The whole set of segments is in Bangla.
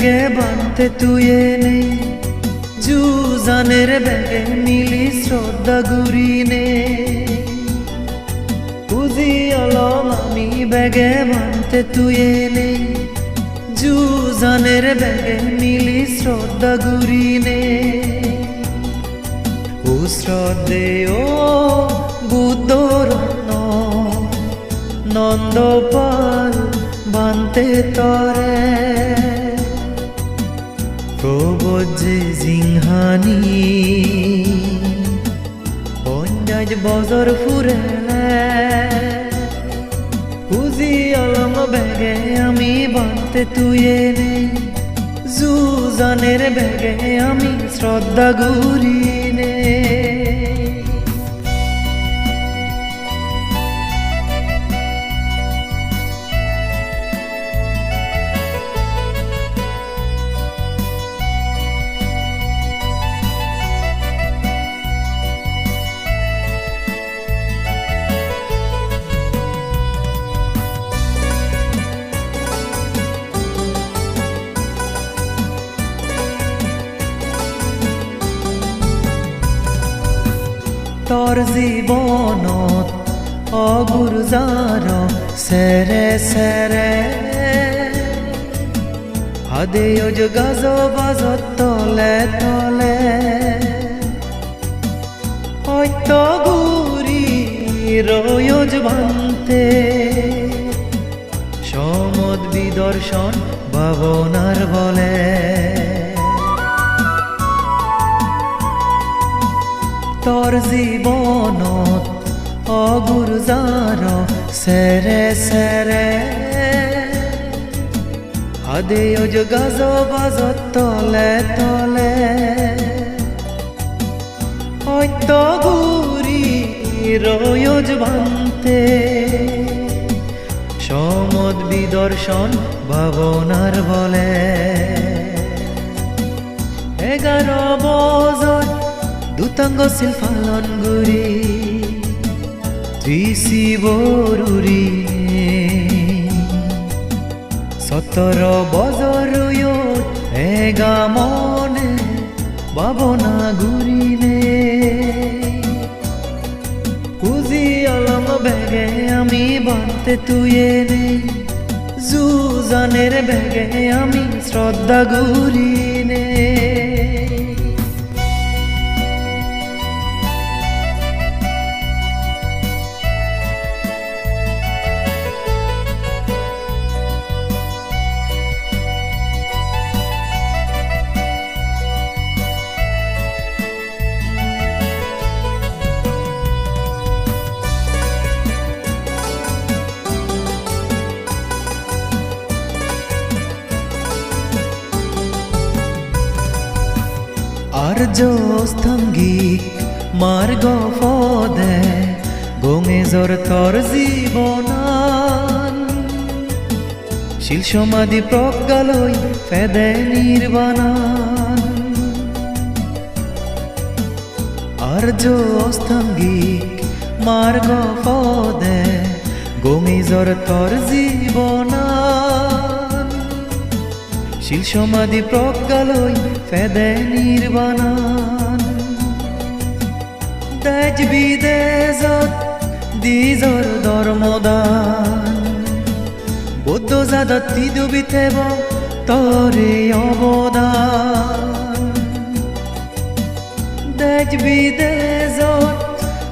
ব্যাগে বানতে তুই নেই জুজানের ব্যাগে মিলি শ্রদ্ধা গুরি নে। আলম আমি ব্যাগে বানতে তুই নেই জুজানের ব্যাগে মিলি শ্রদ্ধা গুরি নে। শ্রদ্ধে ও বুদ্ধ রত্ন নন্দপাল বানতে তরে। প্রবজ্জে জিংহানি পঞ্জাজ বজর ফুরেলে বুঝি অলম বেগে আমি বাঁধতে তুই নেই জানের বেগে আমি শ্রদ্ধা গুরি তোর জীৱনত অগুরজার সেরে সেরে। হাদেয়জ গাজ বাজত তলে তলে। হয়ত গুরি রয়জ ভান্তে সমদ বিদর্শন ভাবনার বলে। জীৱনত অগুরজার সেরে সেরে হাদেয়জ গাজ বাজত তলে তলে। হয়ত গুরি রয়জ ভান্তে। সমদ বিদর্শন ভাবনার বলে। এগারো বছর দুতাঙ্গ সিল ফালন গুরি ত্রিশি বরুরি সতর বজর এগা মনে বাবনা গুরিনে কুজি আলম বেগে আমি বানতে তুই নেই, জুজানের ব্যাগে আমি শ্রদ্ধা গুরিনে আর্য স্তঙ্গিক মার্গ ফদে গঙে জর তর জীবনান। শিল সমাধি প্রজ্ঞালয়, ফেদে নির্বাণান। আর্য স্তঙ্গিক মার্গ ফদে গঙে জর তর জীবনান। শিল সমাধি প্রজ্ঞালয়, ফেদে নির্বাণান। দেজ বিদেজত দিজর ধর্মদান। বৌদ্ধ জাদত তিদুবিতেব তরে অবদান। দেজ বিদেজত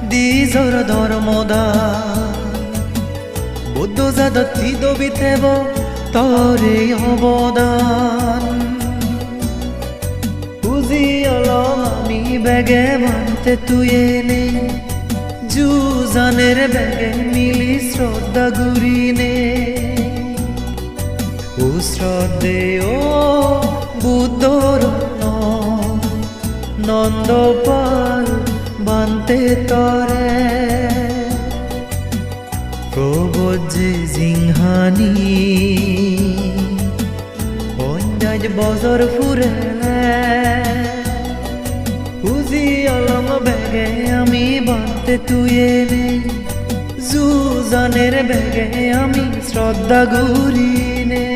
দিজর ধর্মদান। বৌদ্ধ জাদত তিদুবিতেব তরে অবদান। বুঝি আলম আমি ব্যাগে মানতে তুই নেই জুজানের ব্যাগে মিলি শ্রদ্ধা গুরি নে ও শ্রদ্ধে ও বুদ্ধ রত্ন নন্দপাল বানতে তরে। প্রবজ্জে জিংহানি পঞ্জাজ বজর ফুরেলে বুঝি অলম বেগে আমি বানতে তুই নেই জুজানের বেগে আমি শ্রদ্ধা ঘুরিনে